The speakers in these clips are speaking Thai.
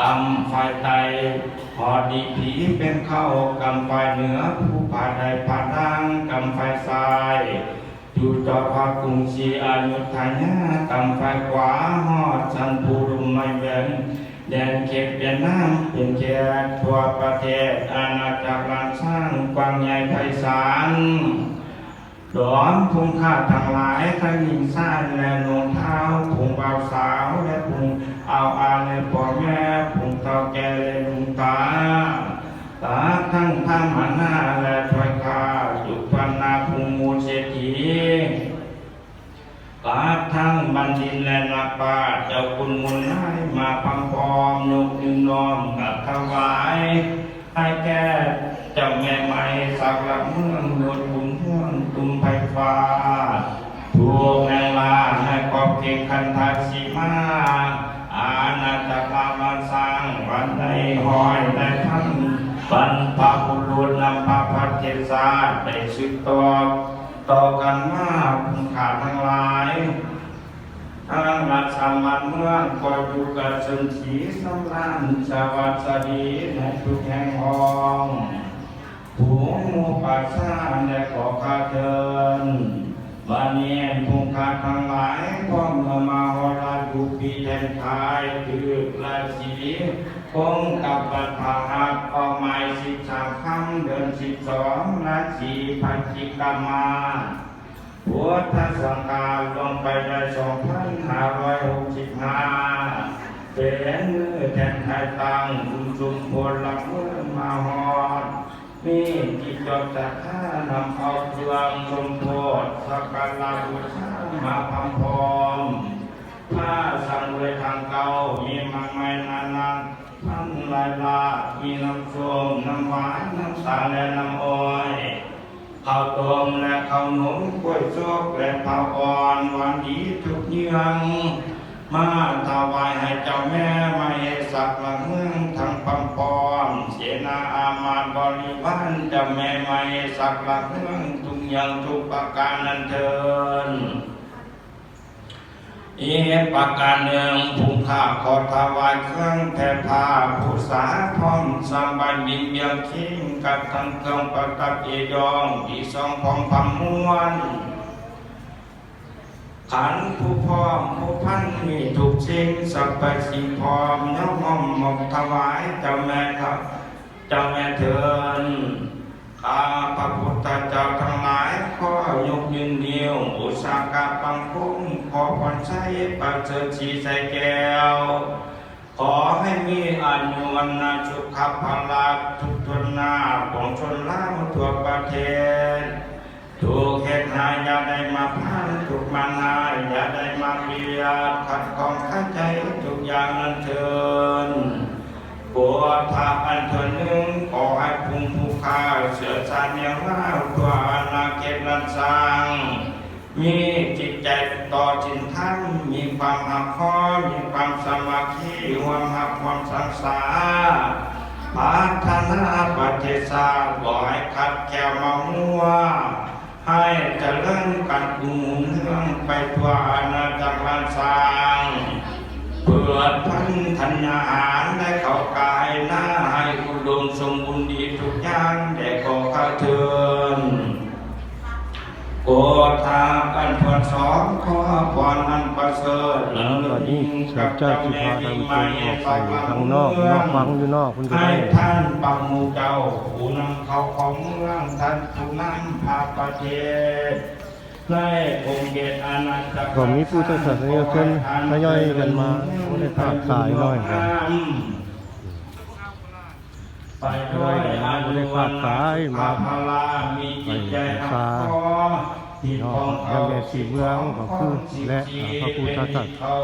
กำไฟไตพอดีผีเป็นเข้ากำไฟเหนือผู้ผ่าใดผ่าดังกำไฟซ้ายอยู่จอพากุงศรีอายุธยากำไฟขวาหอดสันภูรุมไม่เว้นแดนเขตเวียดนามเป็นแค่ทั่วประเทศอาณาจักรลานสร้างกว้างใหญ่ไพศาล ดอนพุงข้าทั้งหลายทั้งหญิงชายและนงเท้าพุงบ่าสาวและพุงเอาอาและพ่อแม่พุงเท่าแก่และลุงตาตาทั้งพระมหาและถอยข้าจุพันนาพุงมูลเศรษฐีตาทั้งบันดินและนาปาเจ้าคุณมุนให้มาพังพร้อมนกนินนอมกับถวายให้แก่เจ้าแม่ไม้สักหลักเมืองโดดบุญเมืองตุ มไฟฟ้าถูกแมลาในกอบเกคันทักสีมาอาณาจักรมาสร้างวันในหอยในท่านบรรพบุรุษนำพระพัฒเทศาได้สืบต่อต่อกันมาคุณขาทั้งหลายทางรัฐสามัญเมืองก็อยู่กับชนสีสำรานสวัสดีในทุกแห่งห้อง ผู้มู่ป่าชาและขอข้าเชิญวันนี้ผู้ขาทั้งหลายพร้อมเมมาหอราดูปีแทนทายคือราศีคงกับปัทหักออกหมายสิบสามคำเดือนสิบสองราศีพันธิกามาพุทธสังฆาลงไปได้สองพันห้าร้อยหกสิบห้าเป็นมือแทนไทยตังคุณจุมพลลักเมือมาหอด มีจิจจัดท่านำเอาเครื่องสมโพธสักการะบูชามาพำพร้อมผ้าสังเวยทางเก่ามีมากมายนานาพันหลายลามีน้ำส้มน้ำหวานน้ำตาลและน้ำอ้อยข้าวต้มและข้าวหนุนกล้วยซุกและข้าวอ่อนหวานดีทุกเยืองมาถวายให้เจ้าแม่มาเฮสักหลังเมืองทั้ง ปังปอนเสนาอามาบริวารจ้าแม่ไมาเฮสักหลังเมืองทุกอย่างทุกประการนั้นเถินอีกประการหนึ่งผู้ข้าขอถวายเครื่องแผ่ผ้าผู้สาพร้อมสามบันดินเบียงคิงกับทั้งเครื่องประดับเอยองที่สองพร้อมพำมวน ขันผู้พร้อมผู้พันมีถูกสิ่งสัพพสิ่งพร้อมน้อมมอมหมกถวายเจ้าแม่ครับเจ้าแม่เถินข้าพระพุทธเจ้าทั้งหลายขอยกยืนเดียวอุสากาปังคุ้มขอพรใช้ปัจเจชีใส่แก้ว ขอให้มีอายุวันนาสุขภาละทุกทนหน้าของชนล่าทั่วประเทศถูกเหตุหายยาได้มาพัน ถูกมันายอย่าได้มาเบียดขัดของข้าใจทุกอย่างนั้นเถินปวดทาอันเถินหนึ่งขอให้พุงผู้ข้าเสือสานย่างเล่าตัวอาณาเขตนันสร้างมีจิตใจต่อจินท่านมีความหักข้อมีความสามัคคีความหักความสังสาพัฒนาประเทศชาติบ่ให้ขัดแก้วมามัว ให้เจริญกันกุมเมืองไปทั่วอาณาจักรลานสร้างเพื่อพันธัญญาหารได้เข้ากายหน้าให้อุดมสมบูรณ์าปันพรสองขอพรอันประเสริฐแล้วตอนนี้ข้าพเจ้าสิพาท่านผู้ชมออกไปข้างนอกนอกฟังอยู่นอกคุณจะให้ได้ท่านปังมูเจ้าผู้นำเขาของเมืองท่านผู้นำพาประเทศได้องค์เดชอาณาจักรก็มีผู้ศาสนิกชนทยอยกันมาบ่ได้ขาดสายหน่อยครับไปด้วยอายุวันมาพลามีจิตใจหักคอ ที่ของเขายังมีสีเมืองก็คือและพระพุทธศาสนาเขา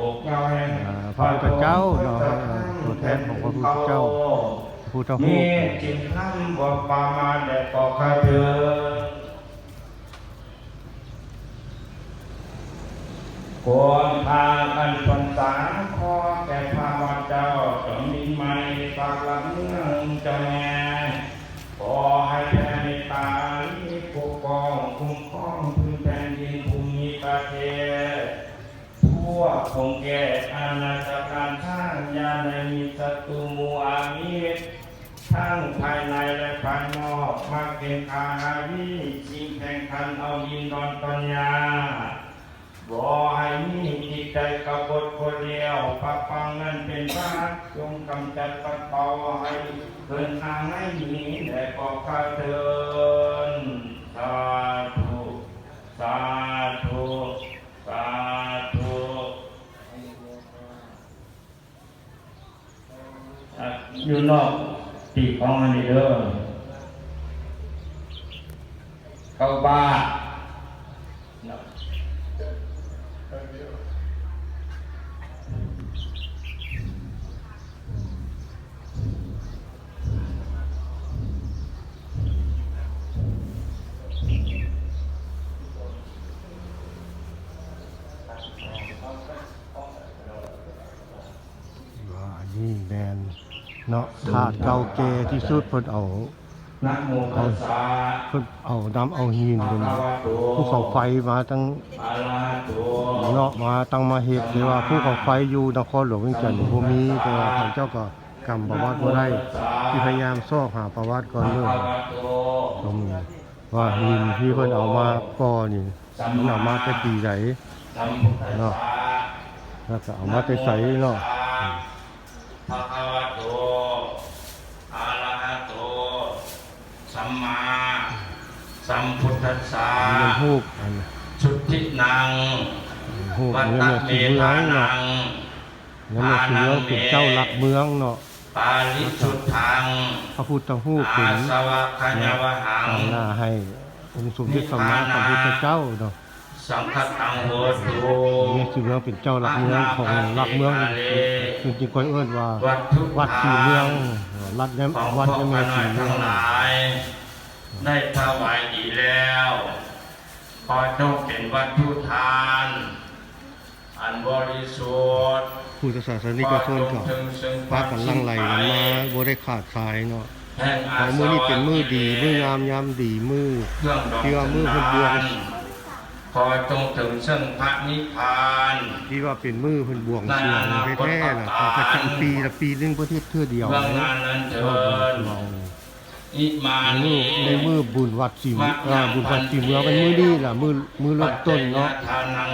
ปกเงาแห่งอ่าพระพุทธเจ้าเนาะตัวแทนของพระพุทธเจ้าพุทธรูมีปจิตทั้งบ่ปามาแด่ปอกข้าเถิดควรพากันปนสาขอแก่พระวัดเจ้าจงมีไม่ปากหลังเมืองเจ้าแม่ ให้มีแต่ก็ข้าเดินสาธุสาธุสาธุอะอยู่นอกปีกของอันนี้เด้อเข้าบ้านเนาะ ว่านี่แมน เนาะถาดเก่าแก่ที่สุดเพิ่นเอานะโมตัสสะเพิ่นเอาน้ำเอาหินเพิ่นภูเขาไฟมาตั้งเนาะมาตั้งมาเฮ็ดหรือว่าภูเขาไฟอยู่นครหลวงเวียงจันทน์บ่มีแต่ว่าทานเจ้าก็กำประวัติบ่ได้ที่พยายามซอกหาประวัติก่อนเรื่องคะวะโตตรงนี้ว่าหินที่เพิ่นเอามาก่อนี่มันเอามาแต่ปีไหนสัมพุทธัสเนาะสะแล้วก็เอามาแต่ไสเนาะ ภะคะวะโตอะระหะโต สัมมา สัมพุทธัสสะมันฮูกอันสุทธินังฮูกวัตนี่ตะมันเมสิเมือธางนัเนาะงนั่นมันสิเมืองเป็นเจ้าหลักเมืองเนาะปาลิสุทธังพระพุทธฮูกเป็อานสวะขญาวหังตั้งหน้าให้องค์สมเด็จสัมมาสัมพุทธเจ้าเนาะสังฆตังโหตุนี่คือเมืองเป็นเจ้าหลักเมืองของหลักเมืองจริงๆก็เอิ้นว่าวัดทุกวัดสีเมืองวัดน้ของำพวัวดกน้ำข้าแม่น้อยสีเมืทั้องงหลาย ได้ถวายดีแล้วขอจงเป็นวัตถุทาน อันบริสุทธิ์ผู้ศาสนิกชนก็ถึงซึ่งพากันลังไหลกันมาบ่ได้ขาดสายเนาะแห่งขอมื้อนี้เป็นมื้อดีมื้องามยามดีมื้อเครื่องดอกที่ว่ามื้อเพิ่นบวงขอจงถึงซึ่งพระนิพพานที่ว่าเป็นมื้อเพิ่นบวงสรวงแท้ๆน่ะเขาประจำปีละปีหนึงประเทศเทื่อเดียวเบื้องหนะน้านั้นเถิเราบวงด สรวงอิมาในมืนิอในมือบุญวัดสีเอ่อบุญวัดสีเมืองเป็นมือนี่ล่ะมือมือเริ่มต้นเนาะปัจจยทานัง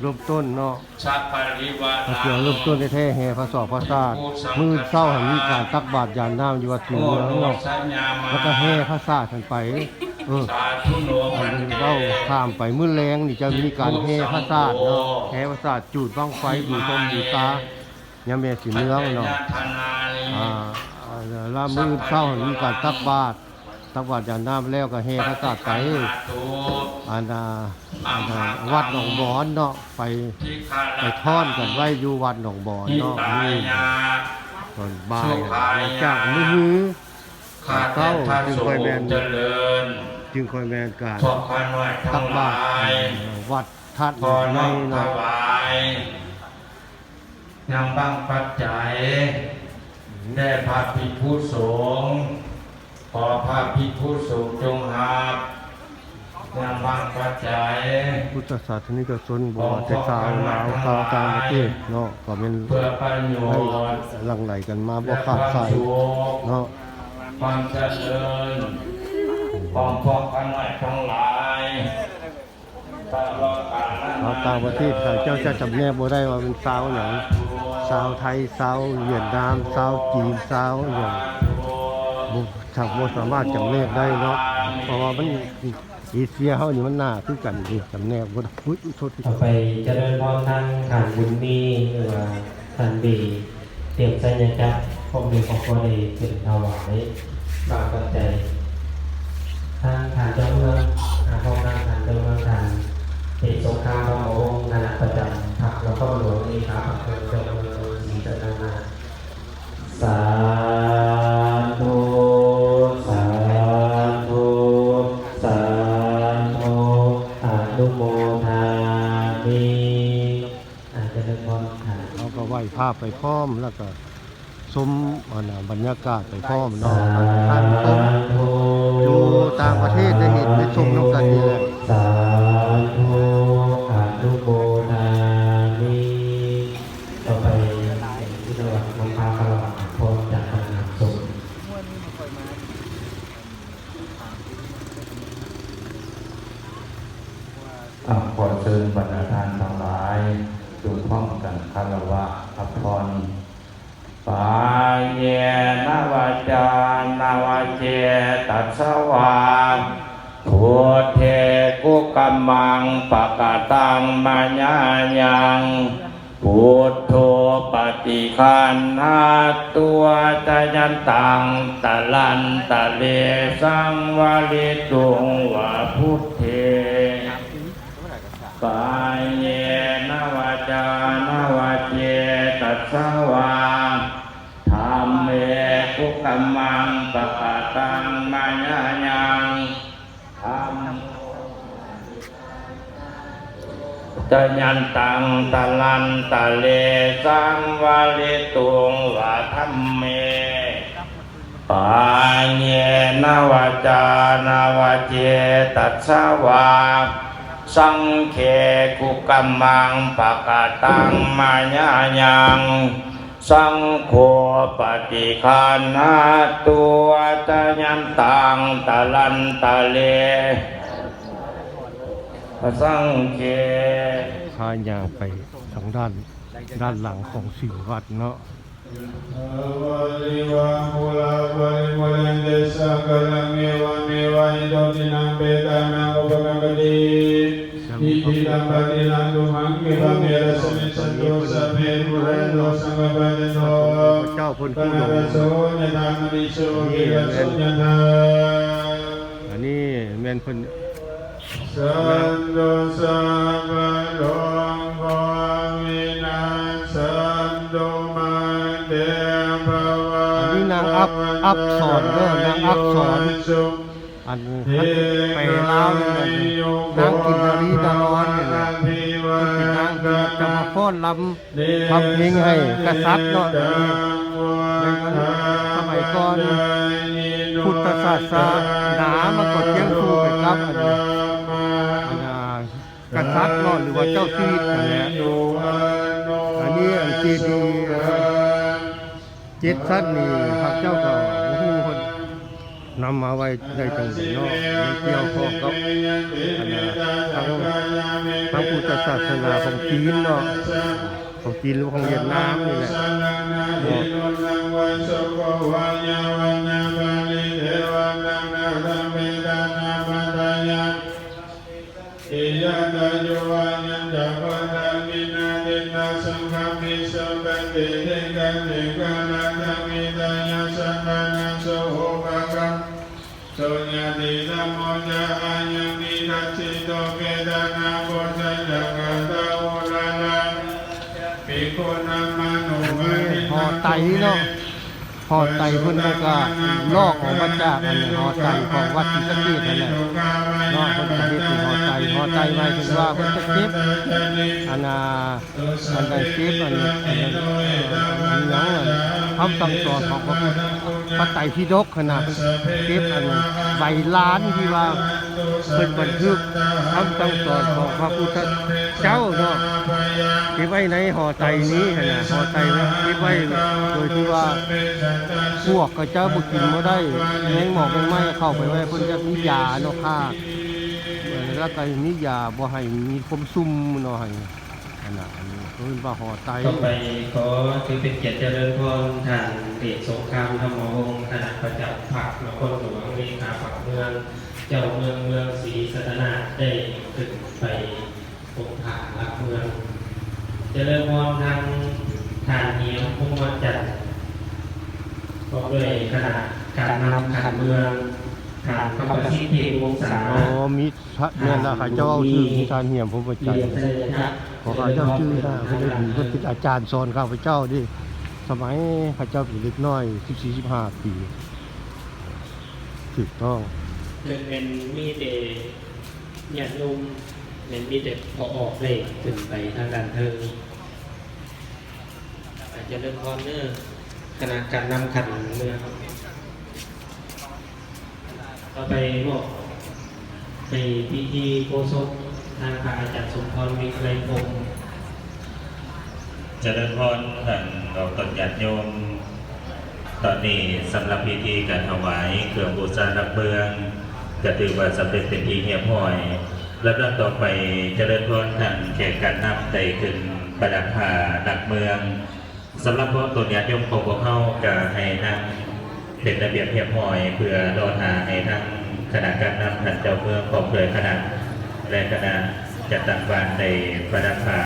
เริ่มต้นเนาะสัพปริวาพระนัเสือเริ่มต้นในแท้แห่พระสอบพระซาดมือเศร้าหันมีการตักบาตรยานน้ำอยู่วัดสีโอเมืองโนเนาะสัญญามาแล้วก็แห่พระซาดกันไปเออสาธุโนอัพันนนี้เตเล่าข้ามไปมือแรงนี่จะมีการแห่พระซาดเนาะแห่พระซาดจูดบ้างไฟบูชมบูชายามแม่สีเมืองเนาะปัจจยทานานิอ่าอ่าแล้มือเศร้าหันมีการตักบาตรตักบาตรยานน้ำแล้วก็แห่พระซาดไปอันน่ะอันน่ะวัดหนองบอนเนาะไปไปท่อนกันไว้อยู่วัดหนองบอนเนาะนี่ยาตอนบ่ายจากมือฮือข้าแต่พระสงฆ์เจริญจึงคอยแมนการตักบาลาตรยวัดทัดขอในน้อมถเนาะยนำบางปัจจัย แด่พระภิกษุสงฆ์ขอพระภิกษุสงฆ์จงหับนำบางปัจจัยพุทธศาสนิกชนบ่ว่าแต่ชาวลาวชาวต่างประเทศเนาะก็เป็นเพื่อประโยให้ชน์หลั่งไหลกันมาบ่และคขาดวามสายสุขเนาะความเจริญของพวกข้าน้อยทั้งหลายตลอดกาลนานชาวต่างประเทศเขาเจ้าจะจำแนกบ่ได้ว่าเป็นชาวหยัง ชาวไทยชาวเวียดนามชาวจีนชาวหยังบุทางบ่สามารถจำแนกได้เนาะเพราะว่ามันเอเชียเฮานี่มันหน้าคือกันนี่จำแนกบ่ได้อุ๊ยโทษทีต่อไปเจริญพรทางฐานบุญมีหรือว่าฐานดีเตรียมสัญญาจักรพวกมีของพวกดีเป็นถวายบางปัจจัยทางฐานเจ้าเมืองอาห้องทางฐานเจ้าเมืองฐานเหตุสงครามพระองค์คณะประจำพรรคแล้วก็หลวงเอกาพระเจ้าเมือง สาธุสาธุสาธุอนุโมทามิอาจจะเป็นพรฐานเราก็ไหว้ภาพไปพร้อมแล้วก็ชมอันน่ะบรรยากาศไปพร้อมเนาะท่านผมอยู่ต่างประเทศได้เห็นได้ชมนำกันนี่แหละสาธุอนุโม อ่าขอเชิญบรรดาท่านทั้งหลายจงพร้อมกันคารวะอภรปายเยนาวาจานาวาเจตัสสวาพุทเทกุกัมมังปะกะตังมัญญายังพุทโธปฏิคันหาตัวตะยันตังตะลันตะเลสังวาลิตุงวะพุทเท ตะยันตังตะลันตะเลสังวาลิตุงวะธรรมเมปายเยนวาจานาวาเจตัสสวาสังเคกุกัมมังปะกะตังมาญายังสังโฆปฏิคันาตัวตะยันตังตะลันตะเล สังเคพายางไปทางด้านด้านหลังของสิววัดเนาะอิติตัมปะตินังตุมังคิปะเมระสมิสันโตสัพเพปุเรนโตสังกปะเตโนเจ้าเพิ่นปผู้นะหลระงโสยะธามณิโสกิระโสยะธาอันนี้แม่นเพิ่นสั นโตสัพพะโลกวินาศสันโตมาเตภวะอันนี้นางอัพอัพสอนเด้อนางอัพสอนอันไปลาวนี่นะนางกินนารีดารอนนี่นะเป็นางที่จะมาฟ้อนลำทำเพลงให้กษัตริย์เนาะในสมัยก่อนพุทธศาสนามันก็เที่ยงคู่ไปกับอันนี้ กษัตริย์เนาะหรือว่าเจ้าชีวิตนั่นแหละอันนี้อันเจดีย์เจ็ดชั้นนี่พระเจ้าก็โอ้เพิ่นนำมาไว้ได้จังซี่เนาะเกี่ยวข้องกับอันทางทางพุทธศาสนาของจีนเนาะของจีนหรือของเวียดนามนี่แหละเนาะ มิตาสันานาโสโหภะกังโสญาติธัมโมจะอายังนิทัสสิโตเกานาโพสัจจกตโอลาลังปิโกนามานุมานิหอไตเนาะหอไตเพิ่นก็ก็ลอกออกมาจากันนี้หอไตของวัดศรีสะเกษนั่นแหละเนาะเพิ่นก็เฮ็ดเป็นหอไตหอไตหมายถึงว่าเพิ่นจะเก็บอันน่ะอันใดเก็บอันอันนั้นอันหยังอัน คำสั่งสอนของพระพุทธพระไตรปิฎกขนาดเพิ่นเก็บอันใบล้านที่ว่าเพิ่นบันทึกคำสั่งสอนของพระพุทธเจ้าเนาะเก็บไว้ในห่อไตนี้นะห่อไตไว้เก็บไว้โดยที่ว่าพวกก็เจ้าบ่กินบ่ได้แมงหมอกแมงไม้เข้าไปไว้เพิ่นจะมียาเนาะฆ่าแล้วก็มียาบ่ให้มีคมซุ่มเนาะให้อันน่ะอัน รุ่นว่าหอไตต่อไปขอถือเป็นเกียรติเจริญพรทางเดชสงครามธรรมวงศ์คณะประจักษ์ผักนครหลวงเลขาผักเมือง เจ้าเมืองเมืองศรีสัตนาได้ขึ้นไปปกผ่าหลักเมือง เจริญพรทางทานเนียมพุ่งวัดจันทร์พร้อมด้วยคณะการนำขันเมือง ทางพระประสิทธิวงศาอ๋อมีพระแม่นล่ะเขาเจ้าเอาชื่อมีทานเหี่ยมผมบ่ใจเรียนเสด็จครับขอเขาเจ้าชื่อได้เพิ่นได้ดีเพิ่นเป็นอาจารย์สอนข้าพเจ้าดิสมัยข้าเจ้าเป็นเด็กน้อย14 15ปีถูกต้องเป็นเป็นมีเดหยาดนุ่มเป็นมีเดพอออกเลยขึ้นไปทางด้านเทิงอาจจะเริ่มพรเนอร์ขณะการนำขันเมือง ต่อไปบอกในพิธีโกศลทางพระอาจารย์สมพรวิไลพงศ์เจริญพรท่านเราตนญาติโยม ตอนนี้สำหรับพิธีการถวายเครื่องบูชารับเบืองก็ถือว่าสำเร็จเป็นที่เรียบร้อย แล้วต่อไปเจริญพรทางแขกการนับได้ขึ้นประดับผาดักเมืองสำหรับพวกตัวญาติโยมของพวกเขาจะให้นั่ง เป็นระเบียบเรียบร้อย เพื่อรอหาให้นั่งคณะการนำท่านเจ้าเมืองของเคยคณะและคณะจัดตั้งบ้านในประดับผ้า